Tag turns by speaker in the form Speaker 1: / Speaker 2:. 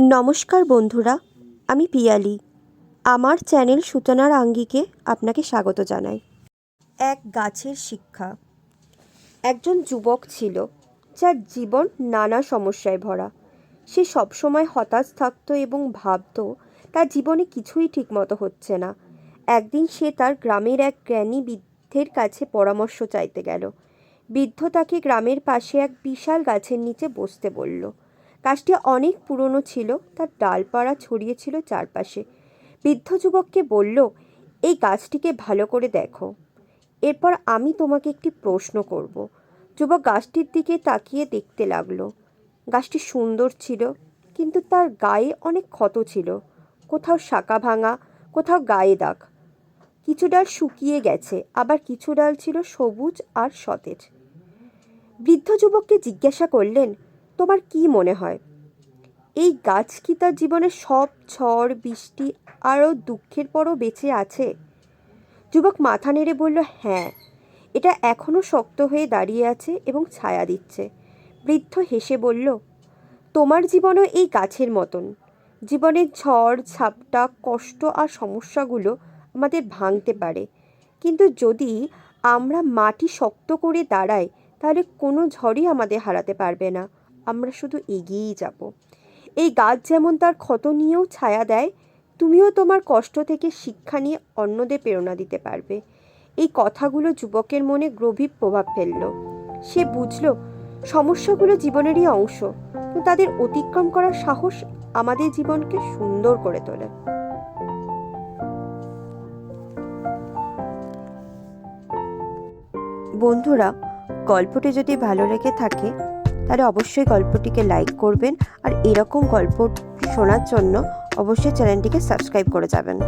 Speaker 1: নমস্কার বন্ধুরা, আমি পিয়ালি। আমার চ্যানেল সূচনার আঙ্গিকে আপনাকে স্বাগত জানাই। এক গাছের শিক্ষা। একজন যুবক ছিল, যার জীবন নানা সমস্যায় ভরা। সে সবসময় হতাশ থাকত এবং ভাবতো, তার জীবনে কিছুই ঠিকমতো হচ্ছে না। একদিন সে তার গ্রামের এক জ্ঞানী বৃদ্ধের কাছে পরামর্শ চাইতে গেল। বৃদ্ধ তাকে গ্রামের পাশে এক বিশাল গাছের নিচে বসতে বলল গাছটি অনেক পুরনো ছিল, তার ডালপাড়া ছড়িয়েছিল চারপাশে। বৃদ্ধ যুবককে বলল, এই গাছটিকে ভালো করে দেখো। এরপর আমি তোমাকে একটি প্রশ্ন করব। যুবক গাছটির দিকে তাকিয়ে দেখতে লাগল। গাছটি সুন্দর ছিল, কিন্তু তার গায়ে অনেক ক্ষত ছিল। কোথাও শাখা ভাঙা, কোথাও গায়ে দাগ। কিছু ডাল শুকিয়ে গেছে, আবার কিছু ডাল ছিল সবুজ আর সতেজ। বৃদ্ধ যুবককে জিজ্ঞাসা করলেন তোমার কি মনে হয়? এই গাছ কি তার জীবনের সব ঝড়, বৃষ্টি, আরও দুঃখের পরও বেঁচে আছে? যুবক মাথা নেড়ে বলল হ্যাঁ এটা এখনও শক্ত হয়ে দাঁড়িয়ে আছে এবং ছায়া দিচ্ছে। বৃদ্ধ হেসে বলল, তোমার জীবনও এই গাছের মতন। জীবনের ঝড়, ঝাপটা, কষ্ট আর সমস্যাগুলো আমাদের ভাঙতে পারে। কিন্তু যদি আমরা মাটি শক্ত করে দাঁড়াই, তাহলে কোনো ঝড়ই আমাদের হারাতে পারবে না। আমরা শুধু এগিয়েই যাব। এই গাছ যেমন তার ক্ষত নিয়েও ছায়া দেয়, তুমিও তোমার কষ্ট থেকে শিক্ষা নিয়ে অন্যদের প্রেরণা দিতে পারবে। এই কথাগুলো যুবকের মনে গভীর প্রভাব ফেলল। সে বুঝল, সমস্যাগুলো জীবনেরই অংশ তাদের অতিক্রম করার সাহস আমাদের জীবনকে সুন্দর করে তোলে। বন্ধুরা, গল্পটি যদি ভালো লেগে থাকে তাহলে অবশ্যই গল্পটিকে লাইক করবেন আর এরকম গল্প শোনার জন্য অবশ্যই চ্যানেলটিকে সাবস্ক্রাইব করে যাবেন।